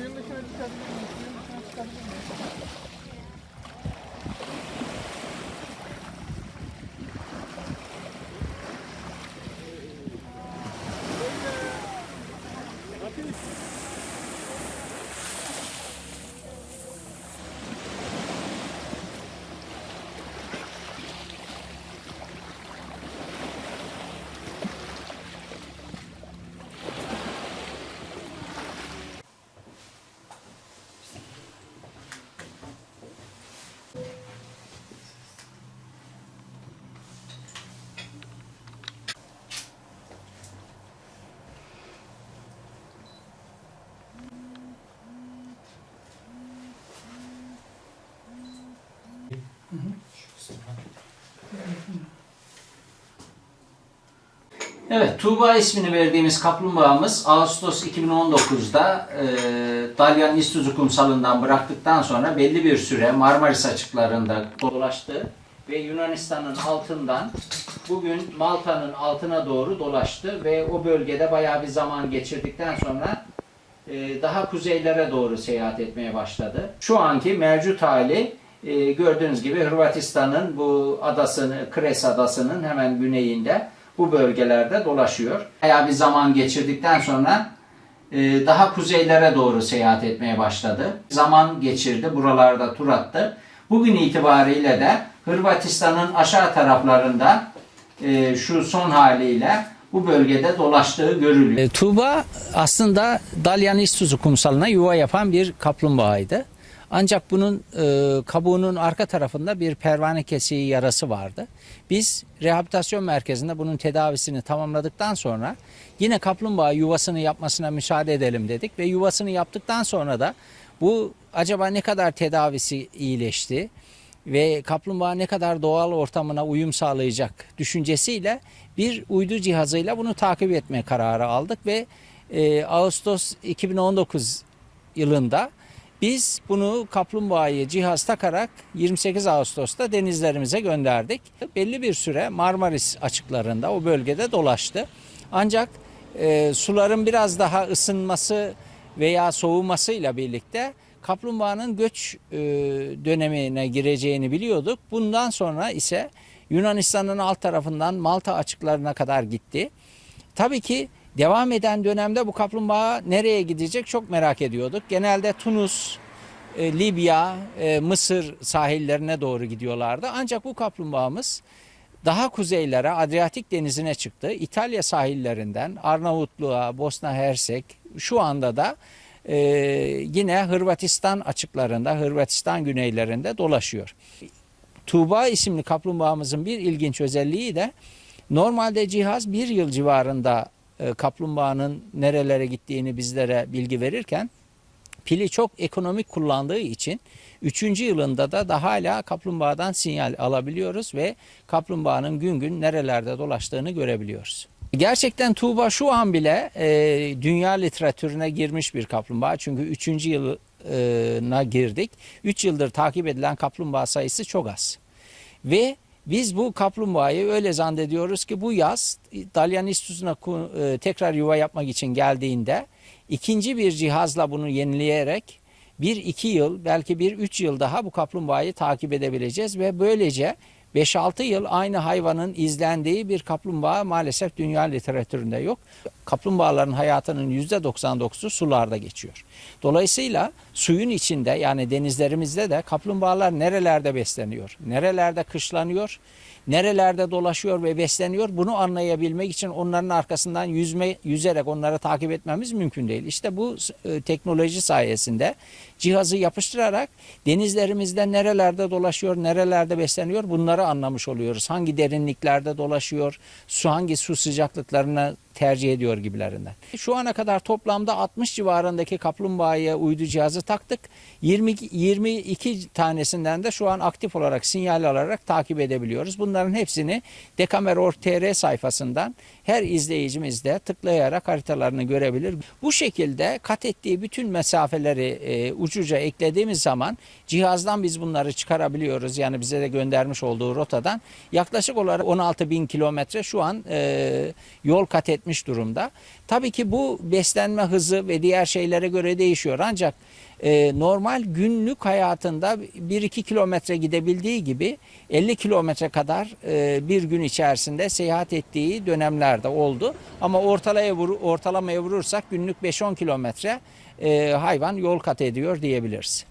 Suyun dışına çıkabilir miyim? Suyun dışına çıkabilir miyim? Evet, Tuğba ismini verdiğimiz kaplumbağamız Ağustos 2019'da e, Dalyan İstuzu kumsalından bıraktıktan sonra belli bir süre Marmaris açıklarında dolaştı ve Yunanistan'ın altından bugün Malta'nın altına doğru dolaştı ve o bölgede bayağı bir zaman geçirdikten sonra e, daha kuzeylere doğru seyahat etmeye başladı. Şu anki mevcut hali e, gördüğünüz gibi Hırvatistan'ın bu adasını, Kres adasının hemen güneyinde bu bölgelerde dolaşıyor. Bayağı bir zaman geçirdikten sonra e, daha kuzeylere doğru seyahat etmeye başladı. Zaman geçirdi, buralarda tur attı. Bugün itibariyle de Hırvatistan'ın aşağı taraflarında e, şu son haliyle bu bölgede dolaştığı görülüyor. E, Tuğba aslında Dalyan İstuzu kumsalına yuva yapan bir kaplumbağaydı. Ancak bunun e, kabuğunun arka tarafında bir pervane kesiği yarası vardı. Biz rehabilitasyon merkezinde bunun tedavisini tamamladıktan sonra yine kaplumbağa yuvasını yapmasına müsaade edelim dedik ve yuvasını yaptıktan sonra da bu acaba ne kadar tedavisi iyileşti ve kaplumbağa ne kadar doğal ortamına uyum sağlayacak düşüncesiyle bir uydu cihazıyla bunu takip etme kararı aldık ve e, Ağustos 2019 yılında biz bunu kaplumbağayı cihaz takarak 28 Ağustos'ta denizlerimize gönderdik. Belli bir süre Marmaris açıklarında o bölgede dolaştı. Ancak e, suların biraz daha ısınması veya soğumasıyla birlikte kaplumbağanın göç e, dönemine gireceğini biliyorduk. Bundan sonra ise Yunanistan'ın alt tarafından Malta açıklarına kadar gitti. Tabii ki devam eden dönemde bu kaplumbağa nereye gidecek çok merak ediyorduk. Genelde Tunus, e, Libya, e, Mısır sahillerine doğru gidiyorlardı. Ancak bu kaplumbağamız daha kuzeylere, Adriyatik denizine çıktı. İtalya sahillerinden Arnavutluğa, Bosna Hersek, şu anda da e, yine Hırvatistan açıklarında, Hırvatistan güneylerinde dolaşıyor. Tuğba isimli kaplumbağamızın bir ilginç özelliği de normalde cihaz bir yıl civarında kaplumbağanın nerelere gittiğini bizlere bilgi verirken pili çok ekonomik kullandığı için 3. yılında da daha hala kaplumbağadan sinyal alabiliyoruz ve kaplumbağanın gün gün nerelerde dolaştığını görebiliyoruz. Gerçekten Tuğba şu an bile e, dünya literatürüne girmiş bir kaplumbağa. Çünkü 3. yılına girdik. 3 yıldır takip edilen kaplumbağa sayısı çok az. Ve biz bu kaplumbağayı öyle zannediyoruz ki bu yaz Dalyan İstuzu'na e, tekrar yuva yapmak için geldiğinde ikinci bir cihazla bunu yenileyerek bir iki yıl belki bir üç yıl daha bu kaplumbağayı takip edebileceğiz ve böylece 5-6 yıl aynı hayvanın izlendiği bir kaplumbağa maalesef dünya literatüründe yok. Kaplumbağaların hayatının %99'u sularda geçiyor. Dolayısıyla suyun içinde yani denizlerimizde de kaplumbağalar nerelerde besleniyor, nerelerde kışlanıyor, nerelerde dolaşıyor ve besleniyor bunu anlayabilmek için onların arkasından yüzme yüzerek onları takip etmemiz mümkün değil. İşte bu e, teknoloji sayesinde cihazı yapıştırarak denizlerimizde nerelerde dolaşıyor, nerelerde besleniyor bunları anlamış oluyoruz. Hangi derinliklerde dolaşıyor, su hangi su sıcaklıklarına tercih ediyor gibilerinden. Şu ana kadar toplamda 60 civarındaki kaplumbağaya uydu cihazı taktık. 20, 22 tanesinden de şu an aktif olarak sinyal alarak takip edebiliyoruz. Bunların hepsini Dekameror.tr sayfasından her izleyicimiz de tıklayarak haritalarını görebilir. Bu şekilde kat ettiği bütün mesafeleri e, ucuca eklediğimiz zaman cihazdan biz bunları çıkarabiliyoruz. Yani bize de göndermiş olduğu rotadan yaklaşık olarak 16 bin kilometre şu an e, yol kat etmiş etmiş durumda. Tabii ki bu beslenme hızı ve diğer şeylere göre değişiyor ancak e, normal günlük hayatında 1-2 kilometre gidebildiği gibi 50 kilometre kadar e, bir gün içerisinde seyahat ettiği dönemlerde oldu. Ama ortalaya vur, ortalamaya vurursak günlük 5-10 kilometre e, hayvan yol kat ediyor diyebiliriz.